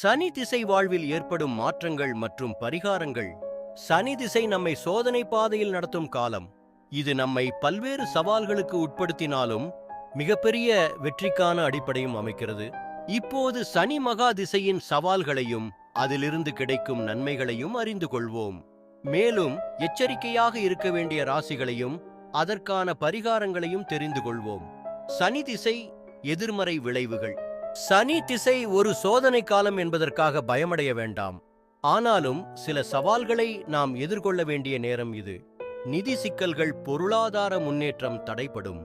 சனி திசை வாழ்வில் ஏற்படும் மாற்றங்கள் மற்றும் பரிகாரங்கள். சனி திசை நம்மை சோதனை பாதையில் நடத்தும் காலம். இது நம்மை பல்வேறு சவால்களுக்கு உட்படுத்தினாலும் மிகப்பெரிய வெற்றிக்கான அடிப்படையும் அமைக்கிறது. இப்போது சனி மகா திசையின் சவால்களையும் அதிலிருந்து கிடைக்கும் நன்மைகளையும் அறிந்து கொள்வோம். மேலும் எச்சரிக்கையாக இருக்க வேண்டிய ராசிகளையும் அதற்கான பரிகாரங்களையும் தெரிந்து கொள்வோம். சனி திசை எதிர்மறை விளைவுகள். சனி திசை ஒரு சோதனை காலம் என்பதற்காக பயமடைய வேண்டாம். ஆனாலும் சில சவால்களை நாம் எதிர்கொள்ள வேண்டிய நேரம் இது. நிதி சிக்கல்கள் பொருளாதார முன்னேற்றம் தடைப்படும்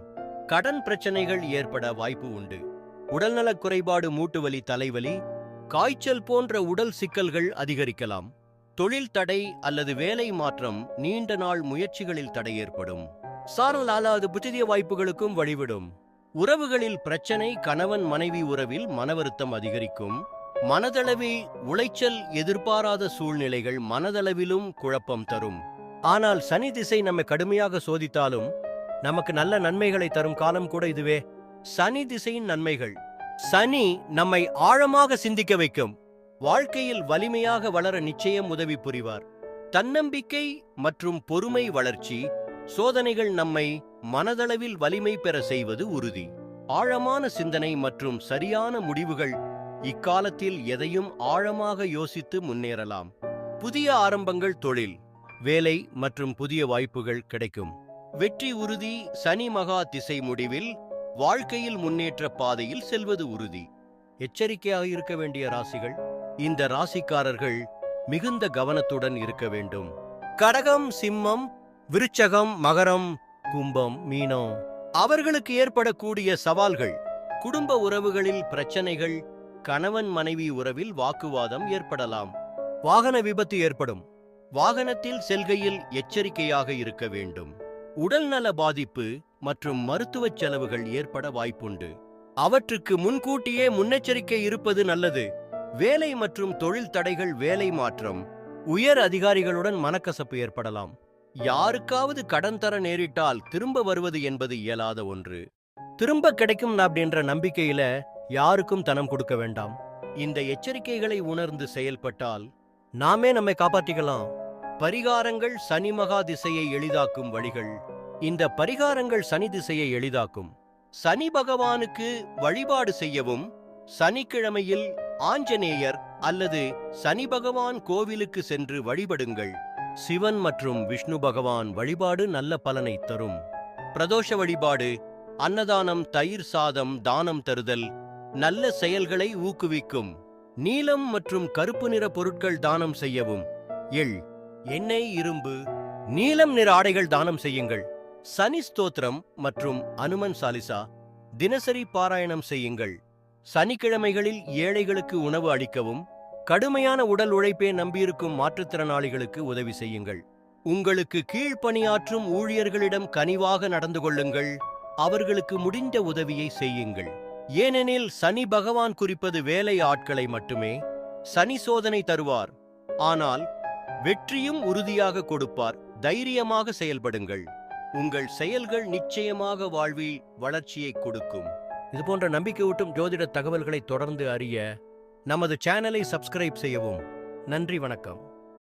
கடன் பிரச்சனைகள் ஏற்பட வாய்ப்பு உண்டு. உடல்நலக் குறைபாடு மூட்டுவலி தலைவலி காய்ச்சல் போன்ற உடல் சிக்கல்கள் அதிகரிக்கலாம். தொழில் தடை அல்லது வேலை மாற்றம் நீண்ட நாள் முயற்சிகளில் தடை ஏற்படும் சாரல் அல்லாத புதிய வாய்ப்புகளுக்கும் வழிவிடும். உறவுகளில் பிரச்சனை கணவன் மனைவி உறவில் மனவருத்தம் அதிகரிக்கும். மனதளவில் உளைச்சல் எதிர்பாராத சூழ்நிலைகள் மனதளவிலும் குழப்பம் தரும். ஆனால் சனி திசை நம்மை கடுமையாக சோதித்தாலும் நமக்கு நல்ல நன்மைகளை தரும் காலம் கூட இதுவே. சனி திசையின் நன்மைகள். சனி நம்மை ஆழமாக சிந்திக்க வைக்கும். வாழ்க்கையில் வலிமையாக வளர நிச்சயம் உதவி புரிவார். தன்னம்பிக்கை மற்றும் பொறுமை வளர்ச்சி சோதனைகள் நம்மை மனதளவில் வலிமை பெற செய்வது உறுதி. ஆழமான சிந்தனை மற்றும் சரியான முடிவுகள் இக்காலத்தில் எதையும் ஆழமாக யோசித்து முன்னேறலாம். புதிய ஆரம்பங்கள் தொழில் வேலை மற்றும் புதிய வாய்ப்புகள் கிடைக்கும். வெற்றி உறுதி சனி மகா திசை முடிவில் வாழ்க்கையில் முன்னேற்ற பாதையில் செல்வது உறுதி. எச்சரிக்கையாக இருக்க வேண்டிய ராசிகள் இந்த ராசிக்காரர்கள் மிகுந்த கவனத்துடன் இருக்க வேண்டும். கடகம் சிம்மம் விருச்சகம் மகரம் கும்பம் மீனம். அவர்களுக்கு ஏற்படக்கூடிய சவால்கள் குடும்ப உறவுகளில் பிரச்சனைகள் கணவன் மனைவி உறவில் வாக்குவாதம் ஏற்படலாம். வாகன விபத்து ஏற்படும். வாகனத்தில் செல்கையில் எச்சரிக்கையாக இருக்க வேண்டும். உடல்நல பாதிப்பு மற்றும் மருத்துவச் செலவுகள் ஏற்பட வாய்ப்புண்டு. அவற்றுக்கு முன்கூட்டியே முன்னெச்சரிக்கை இருப்பது நல்லது. வேலை மற்றும் தொழில் தடைகள் வேலை மாற்றம் உயர் அதிகாரிகளுடன் மனக்கசப்பு ஏற்படலாம். யாருக்காவது கடன் தர நேரிட்டால் திரும்ப வருவது என்பது இயலாத ஒன்று. திரும்ப கிடைக்கும் அப்படின்ற நம்பிக்கையில யாருக்கும் தனம் கொடுக்க வேண்டாம். இந்த எச்சரிக்கைகளை உணர்ந்து செயல்பட்டால் நாமே நம்மை காப்பாற்றிக்கலாம் பரிகாரங்கள் சனி மகா திசையை எளிதாக்கும் வழிகள். இந்த பரிகாரங்கள் சனி திசையை எளிதாக்கும். சனி பகவானுக்கு வழிபாடு செய்யவும் சனிக்கிழமையில் ஆஞ்சநேயர் அல்லது சனி பகவான் கோவிலுக்கு சென்று வழிபடுங்கள். சிவன் மற்றும் விஷ்ணு பகவான் வழிபாடு நல்ல பலனை தரும். பிரதோஷ வழிபாடு அன்னதானம் தயிர் சாதம் தானம் தருதல் நல்ல செயல்களை ஊக்குவிக்கும். நீலம் மற்றும் கருப்பு நிற பொருட்கள் தானம் செய்யவும். எள் எண்ணெய் இரும்பு நீலம் நிற ஆடைகள் தானம் செய்யுங்கள். சனி ஸ்தோத்திரம் மற்றும் அனுமன் சாலிசா தினசரி பாராயணம் செய்யுங்கள். சனிக்கிழமைகளில் ஏழைகளுக்கு உணவு அளிக்கவும் கடுமையான உடல் உழைப்பே நம்பியிருக்கும் மாற்றுத்திறனாளிகளுக்கு உதவி செய்யுங்கள். உங்களுக்கு கீழ்ப்பணியாற்றும் ஊழியர்களிடம் கனிவாக நடந்து கொள்ளுங்கள். அவர்களுக்கு முடிந்த உதவியை செய்யுங்கள். ஏனெனில் சனி பகவான் குறிப்பது வேலை ஆட்களை மட்டுமே சனி சோதனை தருவார். ஆனால் வெற்றியும் உறுதியாக கொடுப்பார். தைரியமாக செயல்படுங்கள். உங்கள் செயல்கள் நிச்சயமாக வாழ்வில் வளர்ச்சியை கொடுக்கும். இது போன்ற நம்பிக்கையூட்டும் ஜோதிட தகவல்களை தொடர்ந்து அறிய நமது சேனலை சப்ஸ்கிரைப் செய்யவும். நன்றி வணக்கம்.